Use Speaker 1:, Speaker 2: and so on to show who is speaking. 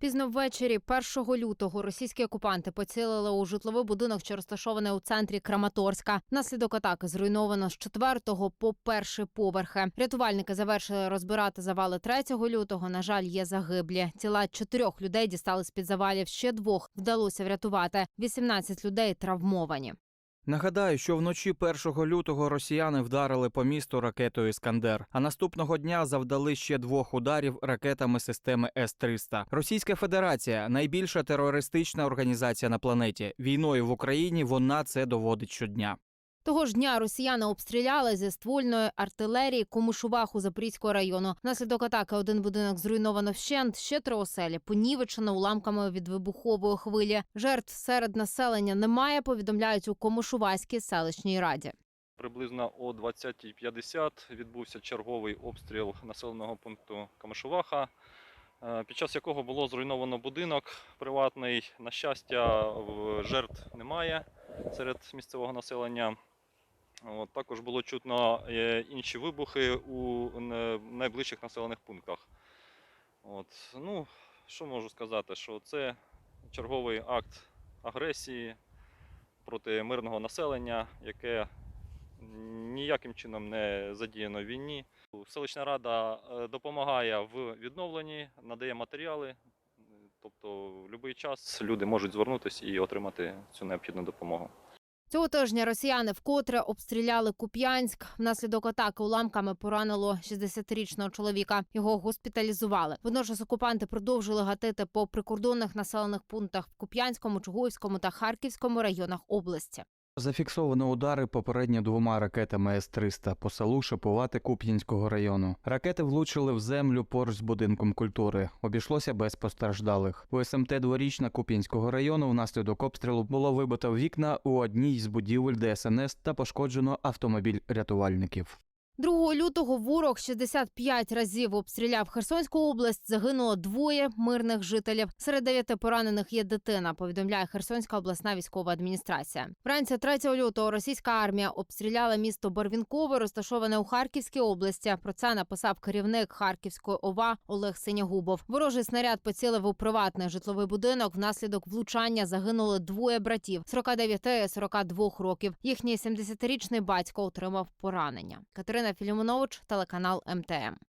Speaker 1: Пізно ввечері 1 лютого російські окупанти поцілили у житловий будинок, що розташований у центрі Краматорська. Наслідок атаки зруйновано з 4 по перший поверхи. Рятувальники завершили розбирати завали 3 лютого. На жаль, є загиблі. Тіла чотирьох людей дістали з під завалів. Ще двох вдалося врятувати. 18 людей травмовані.
Speaker 2: Нагадаю, що вночі 1 лютого росіяни вдарили по місту ракетою Іскандер, а наступного дня завдали ще двох ударів ракетами системи С-300. Російська Федерація найбільша терористична організація на планеті. Війною в Україні вона це доводить щодня.
Speaker 1: Того ж дня росіяни обстріляли зі ствольної артилерії Комушуваху Запорізького району. Внаслідок атаки один будинок зруйновано вщент, ще три оселі понівечено уламками від вибухової хвилі. Жертв серед населення немає. Повідомляють у Комушуваській селищній раді.
Speaker 3: Приблизно о 20.50 відбувся черговий обстріл населеного пункту Камишуваха, е, під час якого було зруйновано будинок приватний. На щастя, жертв немає серед місцевого населення. От, також було чутно е, інші вибухи у найближчих населених пунктах. От, ну, що можу сказати, що це черговий акт агресії проти мирного населення, яке ніяким чином не задіяно в війні. Селищна рада е, допомагає в відновленні, надає матеріали. Тобто в будь-який час люди можуть звернутися і отримати цю необхідну допомогу.
Speaker 1: Цього тижня росіяни вкотре обстріляли Куп'янськ. Внаслідок атаки уламками поранило 60-річного чоловіка. Його госпіталізували. Водночас окупанти продовжили гатити по прикордонних населених пунктах в Куп'янському, Чугуївському та Харківському районах області.
Speaker 2: Зафіксовано удари попередньо двома ракетами С-300 по селу Шипувати Куп'янського району. Ракети влучили в землю поруч з будинком культури. Обійшлося без постраждалих. У СМТ дворічна Куп'янського району внаслідок обстрілу було вибито вікна у одній з будівель ДСНС та пошкоджено автомобіль рятувальників.
Speaker 1: 2 лютого ворог 65 разів обстріляв Херсонську область. Загинуло двоє мирних жителів. Серед дев'яти поранених є дитина. Повідомляє Херсонська обласна військова адміністрація. Вранці 3 лютого російська армія обстріляла місто Барвінкове, розташоване у Харківській області. Про це написав керівник Харківської ОВА Олег Синягубов. Ворожий снаряд поцілив у приватний житловий будинок. Внаслідок влучання загинули двоє братів 49 і 42 років. Їхній 70-річний батько отримав поранення. Катерина Філімонович, телеканал МТМ.